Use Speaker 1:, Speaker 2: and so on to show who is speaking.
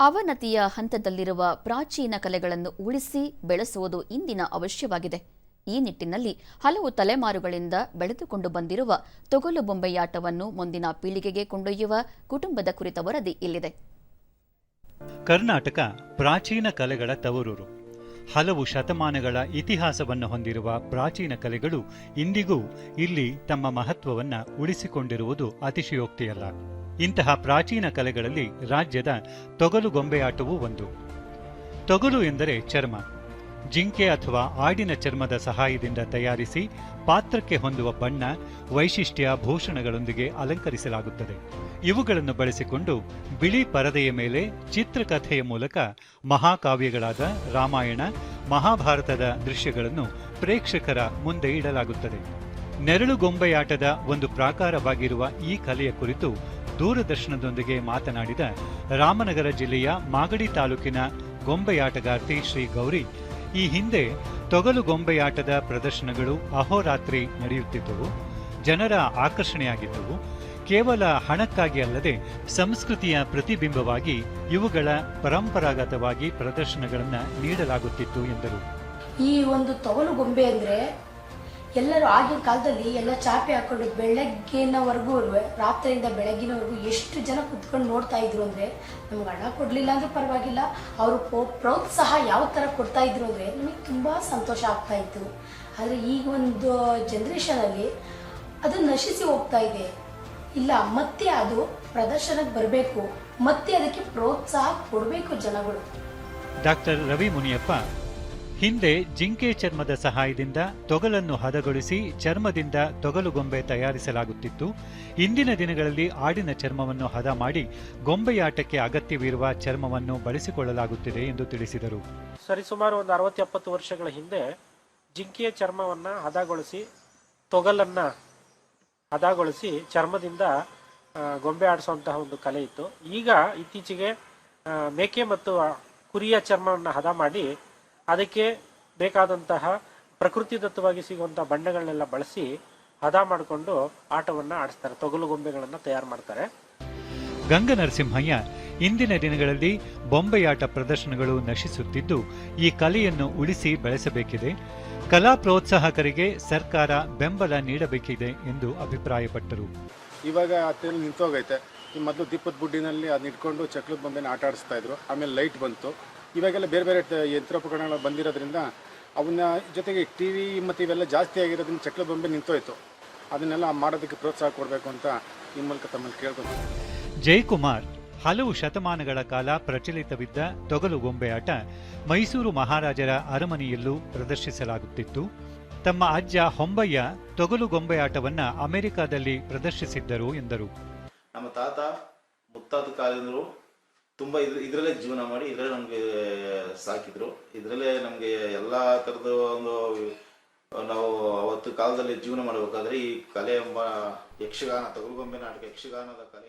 Speaker 1: ಅವನತಿಯ ಹಂತದಲ್ಲಿರುವ ಪ್ರಾಚೀನ ಕಲೆಗಳನ್ನು ಉಳಿಸಿ ಬೆಳೆಸುವುದು ಇಂದಿನ ಅವಶ್ಯವಾಗಿದೆ. ಈ ನಿಟ್ಟಿನಲ್ಲಿ ಹಲವು ತಲೆಮಾರುಗಳಿಂದ ಬೆಳೆದುಕೊಂಡು ಬಂದಿರುವ ತೊಗಲು ಬೊಂಬೆಯಾಟವನ್ನು ಮುಂದಿನ ಪೀಳಿಗೆಗೆ ಕೊಂಡೊಯ್ಯುವ ಕುಟುಂಬದ ಕುರಿತ ವರದಿ ಇಲ್ಲಿದೆ.
Speaker 2: ಕರ್ನಾಟಕ ಪ್ರಾಚೀನ ಕಲೆಗಳ ತವರೂರು. ಹಲವು ಶತಮಾನಗಳ ಇತಿಹಾಸವನ್ನು ಹೊಂದಿರುವ ಪ್ರಾಚೀನ ಕಲೆಗಳು ಇಂದಿಗೂ ಇಲ್ಲಿ ತಮ್ಮ ಮಹತ್ವವನ್ನು ಉಳಿಸಿಕೊಂಡಿರುವುದು ಅತಿಶಯೋಕ್ತಿಯಲ್ಲ. ಇಂತಹ ಪ್ರಾಚೀನ ಕಲೆಗಳಲ್ಲಿ ರಾಜ್ಯದ ತೊಗಲು ಗೊಂಬೆಯಾಟವೂ ಒಂದು. ತೊಗಲು ಎಂದರೆ ಚರ್ಮ. ಜಿಂಕೆ ಅಥವಾ ಆಡಿನ ಚರ್ಮದ ಸಹಾಯದಿಂದ ತಯಾರಿಸಿ ಪಾತ್ರಕ್ಕೆ ಹೊಂದುವ ಬಣ್ಣ, ವೈಶಿಷ್ಟ್ಯ, ಭೂಷಣಗಳೊಂದಿಗೆ ಅಲಂಕರಿಸಲಾಗುತ್ತದೆ. ಇವುಗಳನ್ನು ಬಳಸಿಕೊಂಡು ಬಿಳಿ ಪರದೆಯ ಮೇಲೆ ಚಿತ್ರಕಥೆಯ ಮೂಲಕ ಮಹಾಕಾವ್ಯಗಳಾದ ರಾಮಾಯಣ, ಮಹಾಭಾರತದ ದೃಶ್ಯಗಳನ್ನು ಪ್ರೇಕ್ಷಕರ ಮುಂದೆ ಇಡಲಾಗುತ್ತದೆ. ನೆರಳು ಗೊಂಬೆಯಾಟದ ಒಂದು ಪ್ರಾಕಾರವಾಗಿರುವ ಈ ಕಲೆಯ ಕುರಿತು ದೂರದರ್ಶನದೊಂದಿಗೆ ಮಾತನಾಡಿದ ರಾಮನಗರ ಜಿಲ್ಲೆಯ ಮಾಗಡಿ ತಾಲೂಕಿನ ಗೊಂಬೆಯಾಟಗಾರ್ತಿ ಶ್ರೀ ಗೌರಿ, ಈ ಹಿಂದೆ ತೊಗಲು ಗೊಂಬೆಯಾಟದ ಪ್ರದರ್ಶನಗಳು ಅಹೋರಾತ್ರಿ ನಡೆಯುತ್ತಿದ್ದವು, ಜನರ ಆಕರ್ಷಣೆಯಾಗಿದ್ದವು, ಕೇವಲ ಹಣಕ್ಕಾಗಿ ಅಲ್ಲದೆ ಸಂಸ್ಕೃತಿಯ ಪ್ರತಿಬಿಂಬವಾಗಿ ಇವುಗಳ ಪರಂಪರಾಗತವಾಗಿ ಪ್ರದರ್ಶನಗಳನ್ನು ನೀಡಲಾಗುತ್ತಿತ್ತು ಎಂದರು.
Speaker 3: ಈ ಒಂದು ತೊಗಲು ಗೊಂಬೆ ಅಂದ್ರೆ ಎಲ್ಲರೂ ಆಗಿನ ಕಾಲದಲ್ಲಿ ಎಲ್ಲ ಚಾಪೆ ಹಾಕೊಂಡು ಬೆಳಗ್ಗಿನವರೆಗೂ ರಾತ್ರಿಯಿಂದ ಬೆಳಗ್ಗಿನವರೆಗೂ ಎಷ್ಟು ಜನ ಕುತ್ಕೊಂಡು ನೋಡ್ತಾ ಇದ್ರು ಅಂದ್ರೆ ನಮ್ಗೆ ಹಣ ಕೊಡ್ಲಿಲ್ಲ ಅಂದ್ರೆ ಪರವಾಗಿಲ್ಲ, ಅವರು ಪ್ರೋತ್ಸಾಹ ಯಾವ ತರ ಕೊಡ್ತಾ ಇದ್ರು ಅಂದ್ರೆ ನಮಗೆ ತುಂಬಾ ಸಂತೋಷ ಆಗ್ತಾ ಇತ್ತು. ಆದ್ರೆ ಈಗ ಒಂದು ಜನರೇಷನ್ ಅಲ್ಲಿ ಅದು ನಶಿಸಿ ಹೋಗ್ತಾ ಇದೆ. ಇಲ್ಲ, ಮತ್ತೆ ಅದು ಪ್ರದರ್ಶನಕ್ಕೆ ಬರಬೇಕು, ಮತ್ತೆ ಅದಕ್ಕೆ ಪ್ರೋತ್ಸಾಹ ಕೊಡಬೇಕು ಜನಗಳು.
Speaker 2: ಡಾಕ್ಟರ್ ರವಿ ಮುನಿಯಪ್ಪ ಹಿಂದೆ ಜಿಂಕೆ ಚರ್ಮದ ಸಹಾಯದಿಂದ ತೊಗಲನ್ನು ಹದಗೊಳಿಸಿ ಚರ್ಮದಿಂದ ತೊಗಲು ಗೊಂಬೆ ತಯಾರಿಸಲಾಗುತ್ತಿತ್ತು. ಇಂದಿನ ದಿನಗಳಲ್ಲಿ ಆಡಿನ ಚರ್ಮವನ್ನು ಹದ ಮಾಡಿ ಗೊಂಬೆಯಾಟಕ್ಕೆ ಅಗತ್ಯವಿರುವ ಚರ್ಮವನ್ನು ಬಳಸಿಕೊಳ್ಳಲಾಗುತ್ತಿದೆ ಎಂದು ತಿಳಿಸಿದರು.
Speaker 4: ಸರಿಸುಮಾರು ಒಂದು ಅರವತ್ತು ಎಪ್ಪತ್ತು ವರ್ಷಗಳ ಹಿಂದೆ ಜಿಂಕೆಯ ಚರ್ಮವನ್ನು ಹದಗೊಳಿಸಿ ತೊಗಲನ್ನು ಹದಗೊಳಿಸಿ ಚರ್ಮದಿಂದ ಗೊಂಬೆ ಆಡಿಸುವಂತಹ ಒಂದು ಕಲೆ ಇತ್ತು. ಈಗ ಇತ್ತೀಚೆಗೆ ಮೇಕೆ ಮತ್ತು ಕುರಿಯ ಚರ್ಮವನ್ನು ಹದ ಮಾಡಿ ಅದಕ್ಕೆ ಬೇಕಾದಂತಹ ಪ್ರಕೃತಿದತ್ತವಾಗಿ ಸಿಗುವಂತಹ ಬಣ್ಣಗಳನ್ನೆಲ್ಲ ಬಳಸಿ ಹದ ಮಾಡಿಕೊಂಡು ಆಟವನ್ನ ಆಡಿಸ್ತಾರೆ ತೊಗಲು ಗೊಂಬೆಗಳನ್ನ ತಯಾರು ಮಾಡ್ತಾರೆ.
Speaker 2: ಗಂಗ ನರಸಿಂಹಯ್ಯ ಇಂದಿನ ದಿನಗಳಲ್ಲಿ ಬೊಂಬೆಯಾಟ ಪ್ರದರ್ಶನಗಳು ನಶಿಸುತ್ತಿದ್ದು ಈ ಕಲೆಯನ್ನು ಉಳಿಸಿ ಬೆಳೆಸಬೇಕಿದೆ. ಕಲಾ ಪ್ರೋತ್ಸಾಹಕರಿಗೆ ಸರ್ಕಾರ ಬೆಂಬಲ ನೀಡಬೇಕಿದೆ ಎಂದು ಅಭಿಪ್ರಾಯಪಟ್ಟರು.
Speaker 5: ಇವಾಗ ಹತ್ತಿರಲ್ಲಿ ನಿಂತೋಗೈತೆ. ಈ ಮೊದಲು ದೀಪದ ಬುಡ್ಡಿನಲ್ಲಿ ಅದನ್ನ ಇಟ್ಕೊಂಡು ಚಕ್ಲದ ಬೊಂಬೆನ ಆಟ ಆಡಿಸ್ತಾ ಇದ್ರು. ಆಮೇಲೆ ಲೈಟ್ ಬಂತು. ಇವಾಗೆಲ್ಲ ಬೇರೆ ಬೇರೆ ಯಂತ್ರೋಪಕರಣಗಳು ಬಂದಿರೋದ್ರಿಂದ ಅವನ್ನ ಜೊತೆಗೆ ಟಿ ವಿ ಮತ್ತು ಇವೆಲ್ಲ ಜಾಸ್ತಿ ಆಗಿರೋದ್ರಿಂದ ಚಕ್ಲ ಬೊಂಬೆ ನಿಂತೋಯ್ತು. ಅದನ್ನೆಲ್ಲ ಮಾಡೋದಕ್ಕೆ ಪ್ರೋತ್ಸಾಹ ಕೊಡಬೇಕು ಅಂತ ಈ ಮೂಲಕ ತಮ್ಮಲ್ಲಿ ಕೇಳ್ಕೊತೀನಿ.
Speaker 2: ಜಯಕುಮಾರ್ ಹಲವು ಶತಮಾನಗಳ ಕಾಲ ಪ್ರಚಲಿತವಿದ್ದ ತೊಗಲು ಗೊಂಬೆಯಾಟ ಮೈಸೂರು ಮಹಾರಾಜರ ಅರಮನೆಯಲ್ಲೂ ಪ್ರದರ್ಶಿಸಲಾಗುತ್ತಿತ್ತು. ತಮ್ಮ ಅಜ್ಜ ಹೊಂಬಯ್ಯ ತೊಗಲು ಗೊಂಬೆಯಾಟವನ್ನ ಅಮೆರಿಕಾದಲ್ಲಿ ಪ್ರದರ್ಶಿಸಿದ್ದರು ಎಂದರು.
Speaker 6: ನಮ್ಮ ತಾತ ಮುತ್ತಾತ ಕಾಲದಿಂದಲೂ ತುಂಬ ಇದ್ರ ಇದರಲ್ಲೇ ಜೀವನ ಮಾಡಿ, ಇದರಲ್ಲೇ ನಮಗೆ ಸಾಕಿದ್ರು. ಇದರಲ್ಲೇ ನಮಗೆ ಎಲ್ಲ ಥರದ ಒಂದು ನಾವು ಅವತ್ತು ಕಾಲದಲ್ಲಿ ಜೀವನ ಮಾಡಬೇಕಾದ್ರೆ ಈ ಕಲೆ ಎಂಬ ಯಕ್ಷಗಾನ, ತೊಗಲುಗೊಂಬೆ ನಾಟಕ ಯಕ್ಷಗಾನದ ಕಲೆ